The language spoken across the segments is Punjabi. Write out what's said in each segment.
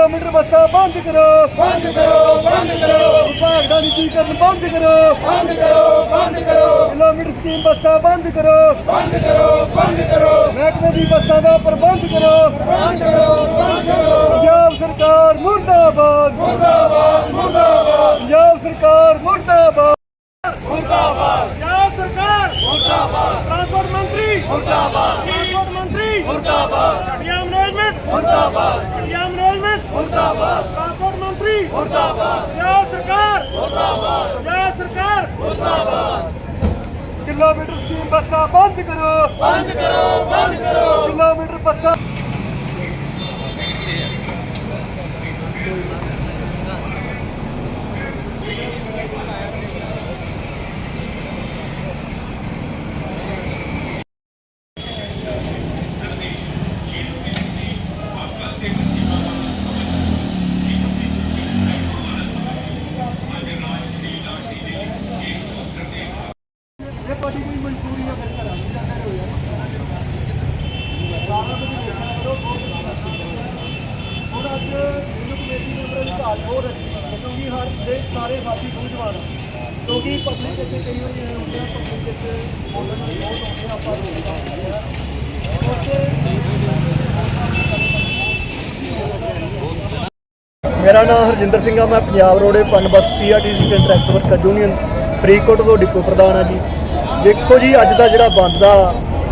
ਕਿਲੋਮੀਟਰ ਬੱਸਾਂ ਬੰਦ ਕਰੋ। ਬੰਦ ਕਰੋ ਬੰਦ ਕਰੋ। ਵਿਭਾਗ ਦਾ ਨਿੱਜੀਕਰਨ ਬੰਦ ਕਰੋ। ਬੰਦ ਕਰੋ ਬੰਦ ਕਰੋ। ਕਿਲੋਮੀਟਰ ਸਕੀਮ ਬੱਸਾਂ ਬੰਦ ਕਰੋ। ਬੰਦ ਕਰੋ ਬੰਦ ਕਰੋ। ਮਹਿਕਮੇ ਦੀ ਬੱਸਾਂ ਦਾ ਪ੍ਰਬੰਧ ਕਰੋ। ਬੰਦ ਕਰੋ ਬੰਦ ਕਰੋ। ਪੰਜਾਬ ਸਰਕਾਰ ਮੁਰਦਾਬਾਦ। ਮੁਰਦਾਬਾਦ ਮੁਰਦਾਬਾਦ। ਪੰਜਾਬ ਸਰਕਾਰ ਮੁਰਦਾਬਾਦ। ਮੁਰਦਾਬਾਦ। ਪੰਜਾਬ ਸਰਕਾਰ ਮੁਰਦਾਬਾਦ। ਟਰਾਂਸਪੋਰਟ ਮੰਤਰੀ ਮੁਰਦਾਬਾਦ। ਟਰਾਂਸਪੋਰਟ ਮੰਤਰੀ ਮੁਰਦਾਬਾਦ। ਘਟੀਆ ਮੈਨੇਜਮੈਂਟ ਮੁਰਦਾਬਾਦ ਘਟੀਆ ਮੈਨੇਜਮੈਂਟ ਮੁਰਦਾਬਾਦ ਟਰਾਂਸਪੋਰਟ ਮੰਤਰੀ ਮੁਰਦਾਬਾਦ ਪੰਜਾਬ ਸਰਕਾਰ! ਮੁਰਦਾਬਾਦ ਪੰਜਾਬ ਸਰਕਾਰ! ਮੁਰਦਾਬਾਦ ਕਿਲੋਮੀਟਰ ਸਕੀਮ ਬੱਸਾਂ ਬੰਦ ਕਰੋ! ਬੰਦ ਕਰੋ ਬੰਦ ਕਰੋ! ਕਿਲੋਮੀਟਰ ਬੱਸਾਂ ਜੇ ਤੁਹਾਡੀ ਕੋਈ ਮਨਜ਼ੂਰੀ ਹੈ ਫਿਰ ਕਰਾਂਗੇ ਜਾਂ ਫਿਰ ਹੋਇਆ ਸਾਰਾ ਕੁਝ ਦੇਖਣਾ ਕਰੋ ਹੁਣ ਅੱਜ ਮੈਨੂੰ ਕਮੇਟੀ ਮੈਂਬਰਾਂ ਦੀ ਭਾਲ ਹੋ ਰਹੀ ਹੈ ਕਿਉਂਕਿ ਸਾਰੇ ਸਾਥੀ ਸੂਝਵਾਨ ਕਿਉਂਕਿ ਪਬਲਿਕ ਇੱਥੇ ਕਈ ਵਾਰੀ ਇਹ ਹੁੰਦੇ ਆ, ਪਬਲਿਕ ਇੱਥੇ ਬੋਲਣ ਨੂੰ ਬਹੁਤ ਆਉਂਦੇ ਆ, ਆਪਾਂ ਰੋਕ ਸਕਦੇ ਆ। ਮੇਰਾ ਨਾਮ ਹਰਜਿੰਦਰ ਸਿੰਘ ਆ, ਮੈਂ Punjab roadways Punbus PRTC contract worker union Faridkot ਤੋਂ ਡਿਪੂ ਪ੍ਰਧਾਨ ਆ ਜੀ। ਦੇਖੋ ਜੀ, ਅੱਜ ਦਾ ਜਿਹੜਾ ਬੰਦ ਦਾ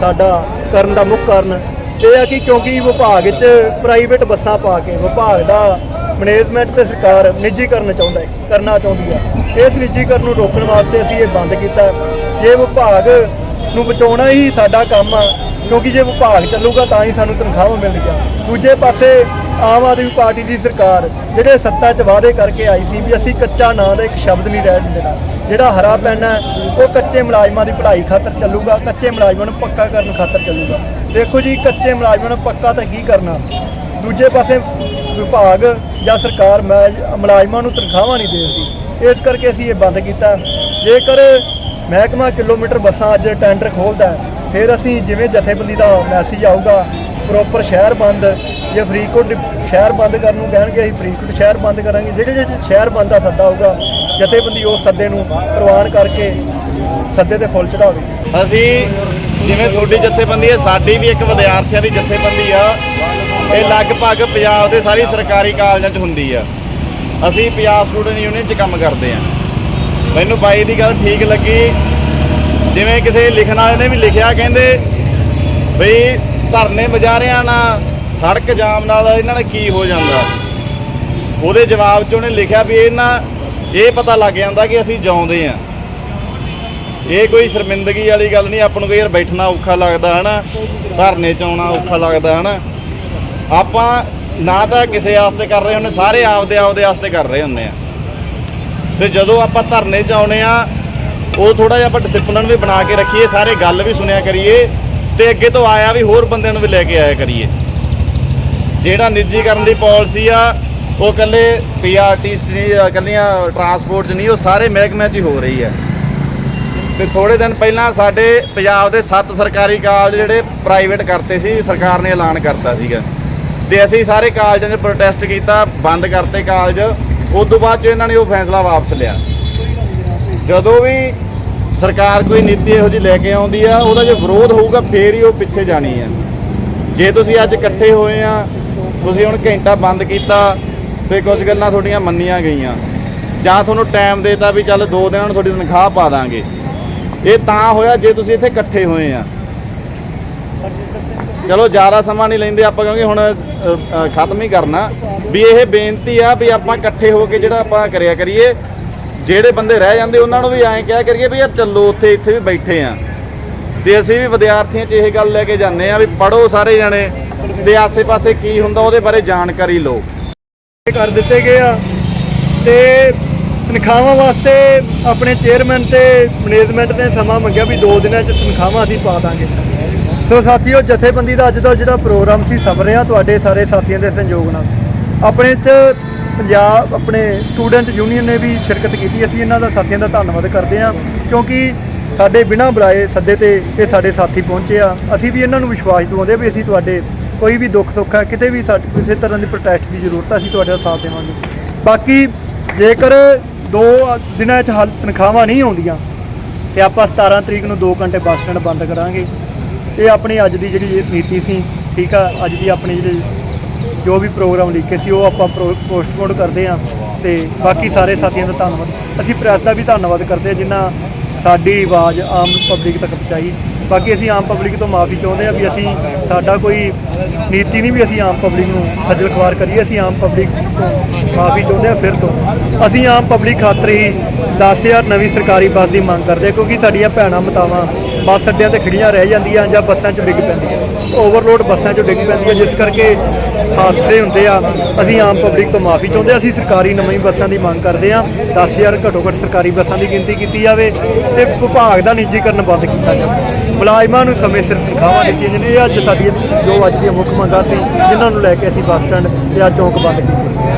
ਸਾਡਾ ਕਰਨ ਦਾ ਮੁੱਖ ਕਾਰਨ, ਇਹ ਆ ਕਿ ਕਿਉਂਕਿ ਵਿਭਾਗ ਵਿੱਚ ਪ੍ਰਾਈਵੇਟ ਬੱਸਾਂ ਪਾ ਕੇ, ਵਿਭਾਗ ਦਾ ਮੈਨੇਜਮੈਂਟ ਤੇ ਸਰਕਾਰ ਨਿੱਜੀਕਰਨ ਚਾਹੁੰਦਾ ਹੈ, ਕਰਨਾ ਚਾਹੁੰਦੀ ਹੈ। ਇਸ ਨਿੱਜੀਕਰਨ ਨੂੰ ਰੋਕਣ ਵਾਸਤੇ ਅਸੀਂ ਇਹ ਬੰਦ ਕੀਤਾ ਜੇ ਵਿਭਾਗ ਨੂੰ ਬਚਾਉਣਾ ਹੀ ਸਾਡਾ ਕੰਮ ਆ, ਕਿਉਂਕਿ ਜੇ ਵਿਭਾਗ ਚੱਲੂਗਾ ਤਾਂ ਹੀ ਸਾਨੂੰ ਤਨਖਾਹਾਂ ਮਿਲਣਗੀਆਂ ਦੂਜੇ ਪਾਸੇ ਆਮ ਆਦਮੀ ਪਾਰਟੀ ਦੀ ਸਰਕਾਰ, ਜਿਹੜੇ ਸੱਤਾ 'ਚ ਵਾਅਦੇ ਕਰਕੇ ਆਈ ਸੀ ਵੀ ਅਸੀਂ ਕੱਚਾ ਨਾਂ ਦਾ ਇੱਕ ਸ਼ਬਦ ਨਹੀਂ ਰਹਿਣ ਦੇਣਾ, ਜਿਹੜਾ ਹਰਾ ਪੈਨ ਹੈ, ਉਹ ਕੱਚੇ ਮੁਲਾਜ਼ਮਾਂ ਦੀ ਪੜ੍ਹਾਈ ਖਾਤਰ ਚੱਲੂਗਾ, ਕੱਚੇ ਮੁਲਾਜ਼ਮਾਂ ਨੂੰ ਪੱਕਾ ਕਰਨ ਖਾਤਰ ਚੱਲੂਗਾ। ਦੇਖੋ ਜੀ, ਕੱਚੇ ਮੁਲਾਜ਼ਮਾਂ ਨੂੰ ਪੱਕਾ ਤਾਂ ਕੀ ਕਰਨਾ? ਦੂਜੇ ਪਾਸੇ ਵਿਭਾਗ ਜਾਂ ਸਰਕਾਰ ਮੈਂ- ਮੁਲਾਜ਼ਮਾਂ ਨੂੰ ਤਨਖਾਹਾਂ ਨਹੀਂ ਦੇ ਰਹੀ। ਇਸ ਕਰਕੇ ਅਸੀਂ ਇਹ ਬੰਦ ਕੀਤਾ। ਜੇਕਰ ਮਹਿਕਮਾ ਕਿਲੋਮੀਟਰ ਬੱਸਾਂ ਅੱਜ ਟੈਂਡਰ ਖੋਲਦਾ ਫਿਰ ਅਸੀਂ ਜਿਵੇਂ ਜਥੇਬੰਦੀ ਦਾ ਮੈਸੇਜ ਆਊਗਾ ਪ੍ਰੋਪਰ ਸ਼ਹਿਰ ਬੰਦ, ਜੇ ਫਰੀਦਕੋਟ ਸ਼ਹਿਰ ਬੰਦ ਕਰਨ ਨੂੰ ਕਹਿਣਗੇ, ਅਸੀਂ ਫਰੀਦਕੋਟ ਸ਼ਹਿਰ ਬੰਦ ਕਰਾਂਗੇ। ਜਿਹੜੇ ਜਿਹੜੇ ਸ਼ਹਿਰ ਬੰਦ ਦਾ ਸੱਦਾ ਆਊਗਾ, ਜਥੇਬੰਦੀ ਉਸ ਸੱਦੇ ਨੂੰ ਪ੍ਰਵਾਨ ਕਰਕੇ ਸੱਦੇ ਤੇ ਫੁੱਲ ਚੜਾਵੇ ਅਸੀਂ ਜਿਵੇਂ ਤੁਹਾਡੀ ਜਥੇਬੰਦੀ ਹੈ, ਸਾਡੀ ਵੀ ਇੱਕ ਵਿਦਿਆਰਥੀਆਂ ਦੀ ਜਥੇਬੰਦੀ ਆ। ਇਹ ਲਗਭਗ ਪੰਜਾਬ ਦੇ ਸਾਰੀ ਸਰਕਾਰੀ ਕਾਲਜਾਂ 'ਚ ਹੁੰਦੀ ਆ। ਅਸੀਂ ਪੰਜਾਬ ਸਟੂਡੈਂਟ ਯੂਨੀਅਨ 'ਚ ਕੰਮ ਕਰਦੇ ਆ। ਮੈਨੂੰ ਬਾਈ ਦੀ ਗੱਲ ਠੀਕ ਲੱਗੀ। ਜਿਵੇਂ ਕਿਸੇ ਲਿਖਣ ਵਾਲੇ ਨੇ ਵੀ ਲਿਖਿਆ, ਕਹਿੰਦੇ ਬਈ ਧਰਨੇ ਬਜਾਰਿਆਂ ਨਾਲ ਸੜਕ ਜਾਮ ਨਾਲ ਇਹਨਾਂ ਨਾਲ ਕੀ ਹੋ ਜਾਂਦਾ? ਉਹਦੇ ਜਵਾਬ 'ਚ ਉਹਨੇ ਲਿਖਿਆ ਵੀ ਇਹਨਾਂ ਇਹ ਪਤਾ ਲੱਗ ਜਾਂਦਾ ਕਿ ਅਸੀਂ ਜਾਉਂਦੇ ਆ। ਇਹ ਕੋਈ ਸ਼ਰਮਿੰਦਗੀ ਵਾਲੀ ਗੱਲ ਨਹੀਂ, ਆਪਾਂ ਨੂੰ ਕਈ ਵਾਰ ਬੈਠਣਾ ਔਖਾ ਲੱਗਦਾ, ਹਨਾ? ਧਰਨੇ ਚ ਆਉਣਾ ਔਖਾ ਲੱਗਦਾ, ਹਨਾ? ਆਪਾਂ ਨਾ ਤਾਂ ਕਿਸੇ ਆਸਤੇ ਕਰ ਰਹੇ ਹੁੰਦੇ, ਸਾਰੇ ਆਪਦੇ ਆਪਦੇ ਆਸਤੇ ਕਰ ਰਹੇ ਹੁੰਦੇ ਆ। ਤੇ ਜਦੋਂ ਆਪਾਂ ਧਰਨੇ ਚ ਆਉਨੇ ਆ, ਉਹ ਥੋੜਾ ਜਿਹਾ ਆਪਾਂ ਡਿਸਪਲਿਨ ਵੀ ਬਣਾ ਕੇ ਰੱਖੀਏ, ਸਾਰੇ ਗੱਲ ਵੀ ਸੁਣਿਆ ਕਰੀਏ ਤੇ ਅੱਗੇ ਤੋਂ ਆਇਆ ਵੀ ਹੋਰ ਬੰਦਿਆਂ ਨੂੰ ਵੀ ਲੈ ਕੇ ਆਇਆ ਕਰੀਏ। ਜਿਹੜਾ ਨਿੱਜੀਕਰਨ ਦੀ ਪਾਲਿਸੀ ਆ, ਉਹ ਕੱਲੇ ਪੀਆਰਟੀਸ ਨਹੀਂ ਕੱਲੀਆਂ ਟਰਾਂਸਪੋਰਟ 'ਚ ਨਹੀਂ, ਉਹ ਸਾਰੇ ਮਹਿਕਮਿਆਂ 'ਚ ਹੀ ਹੋ ਰਹੀ ਹੈ ਤੇ ਥੋੜੇ ਦਿਨ ਪਹਿਲਾਂ ਸਾਡੇ ਪੰਜਾਬ ਦੇ ਸੱਤ ਸਰਕਾਰੀ ਕਾਲਜ ਜਿਹੜੇ ਪ੍ਰਾਈਵੇਟ ਕਰਤੇ ਸੀ, ਸਰਕਾਰ ਨੇ ਐਲਾਨ ਕਰਤਾ ਸੀਗਾ। ਤੇ ਅਸੀਂ ਸਾਰੇ ਕਾਲਜਾਂ 'ਚ ਪ੍ਰੋਟੈਸਟ ਕੀਤਾ, ਬੰਦ ਕਰਤੇ ਕਾਲਜ ਉਸ ਤੋਂ ਬਾਅਦ 'ਚ ਇਹਨਾਂ ਨੇ ਉਹ ਫੈਸਲਾ ਵਾਪਸ ਲਿਆ। ਜਦੋਂ ਵੀ ਸਰਕਾਰ ਕੋਈ ਨੀਤੀ ਇਹੋ ਜਿਹੀ ਲੈ ਕੇ ਆਉਂਦੀ ਆ, ਉਹਦਾ ਜੇ ਵਿਰੋਧ ਹੋਊਗਾ, ਫੇਰ ਹੀ ਉਹ ਪਿੱਛੇ ਜਾਣੀ ਆ। ਜੇ ਤੁਸੀਂ ਅੱਜ ਇਕੱਠੇ ਹੋਏ ਆ, ਤੁਸੀਂ ਹੁਣ ਘੰਟਾ ਬੰਦ ਕੀਤਾ ਤੇ ਕੁਝ ਗੱਲਾਂ ਤੁਹਾਡੀਆਂ ਮੰਨੀਆਂ ਗਈਆਂ। ਜਾਂ ਤੁਹਾਨੂੰ ਟਾਈਮ ਦੇਤਾ ਵੀ ਚੱਲ ਦੋ ਦਿਨਾਂ ਨੂੰ ਤੁਹਾਡੀ ਤਨਖਾਹ ਪਾ ਦਾਂਗੇ। ਇਹ ਤਾਂ ਹੋਇਆ ਜੇ ਤੁਸੀਂ ਇੱਥੇ ਇਕੱਠੇ ਹੋਏ ਆ। ਚਲੋ ਜ਼ਿਆਦਾ ਸਮਾਂ ਨਹੀਂ ਲੈਂਦੇ ਆਪਾਂ ਕਿਉਂਕਿ ਹੁਣ ਖਤਮ ਹੀ ਕਰਨਾ। ਵੀ ਇਹ ਬੇਨਤੀ ਆ ਵੀ ਆਪਾਂ ਇਕੱਠੇ ਹੋ ਕੇ ਜਿਹੜਾ ਆਪਾਂ ਕਰਿਆ ਕਰੀਏ, ਜਿਹੜੇ ਬੰਦੇ ਰਹਿ ਜਾਂਦੇ ਉਹਨਾਂ ਨੂੰ ਵੀ ਐਂ ਕਿਹਾ ਕਰੀਏ ਵੀ ਯਾਰ ਚੱਲੋ ਉੱਥੇ, ਇੱਥੇ ਵੀ ਬੈਠੇ ਆ। ਤੇ ਅਸੀਂ ਵੀ ਵਿਦਿਆਰਥੀਆਂ 'ਚ ਇਹ ਗੱਲ ਲੈ ਕੇ ਜਾਂਦੇ ਆ ਵੀ ਪੜੋ ਸਾਰੇ ਜਣੇ ਤੇ ਆਸੇ-ਪਾਸੇ ਕੀ ਹੁੰਦਾ ਉਹਦੇ ਬਾਰੇ ਜਾਣਕਾਰੀ ਲਓ। ਕਰ ਦਿੱਤੇ ਗਏ ਆ ਤੇ ਤਨਖਾਹਾਂ ਵਾਸਤੇ ਆਪਣੇ ਚੇਅਰਮੈਨ ਤੇ ਮੈਨੇਜਮੈਂਟ ਨੇ ਸਮਾਂ ਮੰਗਿਆ ਵੀ 2 ਦਿਨਾਂ 'ਚ ਤਨਖਾਹਾਂ ਅਸੀਂ ਪਾ ਦਾਂਗੇ। ਸੋ ਸਾਥੀਓ, ਜਥੇਬੰਦੀ ਦਾ ਅੱਜ ਦਾ ਜਿਹੜਾ ਪ੍ਰੋਗਰਾਮ ਸੀ ਸਫਲ ਰਿਹਾ ਤੁਹਾਡੇ ਸਾਰੇ ਸਾਥੀਆਂ ਦੇ ਸਹਿਯੋਗ ਨਾਲ। ਆਪਣੇ 'ਚ ਪੰਜਾਬ, ਆਪਣੇ ਸਟੂਡੈਂਟ ਯੂਨੀਅਨ ਨੇ ਵੀ ਸ਼ਿਰਕਤ ਕੀਤੀ। ਅਸੀਂ ਇਹਨਾਂ ਦਾ ਸਾਥੀਆਂ ਦਾ ਧੰਨਵਾਦ ਕਰਦੇ ਹਾਂ, ਕਿਉਂਕਿ ਸਾਡੇ ਬਿਨਾਂ ਬੁਲਾਏ ਸੱਦੇ ਤੇ ਇਹ ਸਾਡੇ ਸਾਥੀ ਪਹੁੰਚੇ ਆ। ਅਸੀਂ ਵੀ ਇਹਨਾਂ ਨੂੰ ਵਿਸ਼ਵਾਸ ਦਿਵਾਉਂਦੇ ਵੀ ਅਸੀਂ ਤੁਹਾਡੇ ਕੋਈ ਵੀ ਦੁੱਖ ਸੁੱਖ ਹੈ ਕਿਤੇ ਵੀ ਸਾਡੇ, ਕਿਸੇ ਤਰ੍ਹਾਂ ਦੀ ਪ੍ਰੋਟੈਸਟ ਦੀ ਜ਼ਰੂਰਤ ਆ, ਅਸੀਂ ਤੁਹਾਡੇ ਸਾਥ ਦੇਵਾਂਗੇ। ਬਾਕੀ ਜੇਕਰ ਦੋ ਦਿਨਾਂ 'ਚ ਹੱਲ ਤਨਖਾਹਾਂ ਨਹੀਂ ਆਉਂਦੀਆਂ, ਤੇ ਆਪਾਂ 17 ਤਰੀਕ ਨੂੰ 2 ਘੰਟੇ ਬੱਸ ਸਟੈਂਡ ਬੰਦ ਕਰਾਂਗੇ। ਇਹ ਆਪਣੀ ਅੱਜ ਦੀ ਜਿਹੜੀ ਨੀਤੀ ਸੀ, ਠੀਕ ਆ, ਅੱਜ ਦੀ ਆਪਣੀ ਜਿਹੜੀ ਜੋ ਵੀ ਪ੍ਰੋਗਰਾਮ ਲਿਖੇ ਸੀ, ਉਹ ਆਪਾਂ ਪੋਸਟਪੋਨ ਕਰਦੇ ਹਾਂ ਤੇ ਬਾਕੀ ਸਾਰੇ ਸਾਥੀਆਂ ਦਾ ਧੰਨਵਾਦ। ਅਸੀਂ ਪ੍ਰੈਸ ਦਾ ਵੀ ਧੰਨਵਾਦ ਕਰਦੇ ਹਾਂ ਜਿਨ੍ਹਾਂ ਸਾਡੀ ਆਵਾਜ਼ ਆਮ ਪਬਲਿਕ ਤੱਕ ਪਹੁੰਚਾਈ। ਬਾਕੀ ਅਸੀਂ ਆਮ ਪਬਲਿਕ ਤੋਂ ਮਾਫੀ ਚਾਹੁੰਦੇ ਹਾਂ ਵੀ ਅਸੀਂ ਸਾਡਾ ਕੋਈ ਨੀਤੀ ਨਹੀਂ ਵੀ ਅਸੀਂ ਆਮ ਪਬਲਿਕ ਨੂੰ ਖੱਜਲ ਖੁਆਰ ਕਰੀਏ, ਅਸੀਂ ਆਮ ਪਬਲਿਕ ਤੋਂ ਮਾਫੀ ਚਾਹੁੰਦੇ ਹਾਂ ਫਿਰ ਤੋਂ। ਅਸੀਂ ਆਮ ਪਬਲਿਕ ਖਾਤਰ ਹੀ 10000 ਨਵੀਂ ਸਰਕਾਰੀ ਬੱਸ ਦੀ ਮੰਗ ਕਰਦੇ ਹਾਂ, ਕਿਉਂਕਿ ਸਾਡੀਆਂ ਭੈਣਾਂ ਮਤਾਵਾਂ ਬੱਸ ਅੱਡਿਆਂ ਤੇ ਖੜੀਆਂ ਰਹਿ ਜਾਂਦੀਆਂ ਜਾਂ ਬੱਸਾਂ 'ਚ ਡਿੱਗ ਪੈਂਦੀਆਂ। ਓਵਰਲੋਡ ਬੱਸਾਂ 'ਚ ਡਿੱਗ ਪੈਂਦੀਆਂ, ਜਿਸ ਕਰਕੇ ਹਾਦਸੇ ਹੁੰਦੇ ਆ। ਅਸੀਂ ਆਮ ਪਬਲਿਕ ਤੋਂ ਮਾਫੀ ਚਾਹੁੰਦੇ ਅਸੀਂ ਸਰਕਾਰੀ ਨਵੀਂ ਬੱਸਾਂ ਦੀ ਮੰਗ ਕਰਦੇ ਹਾਂ। 10000 ਘੱਟੋ ਘੱਟ ਸਰਕਾਰੀ ਬੱਸਾਂ ਦੀ ਗਿਣਤੀ ਕੀਤੀ ਜਾਵੇ ਤੇ ਵਿਭਾਗ ਦਾ ਨਿੱਜੀਕਰਨ ਬੰਦ ਕੀਤਾ ਜਾਵੇ। ਮੁਲਾਜ਼ਮਾਂ ਨੂੰ ਸਮੇਂ ਸਿਰ ਤਨਖਾਹਾਂ ਦਿੱਤੀਆਂ ਜਾਂਦੀਆਂ। ਇਹ ਅੱਜ ਸਾਡੀ ਜੋ ਅੱਜ ਦੀਆਂ ਮੁੱਖ ਮੰਗਾਂ ਸੀ, ਜਿਨ੍ਹਾਂ ਨੂੰ ਲੈ ਕੇ ਅਸੀਂ ਬੱਸ ਸਟੈਂਡ ਤੇ ਆ ਚੌਂਕ ਬੰਦ ਕੀਤੇ।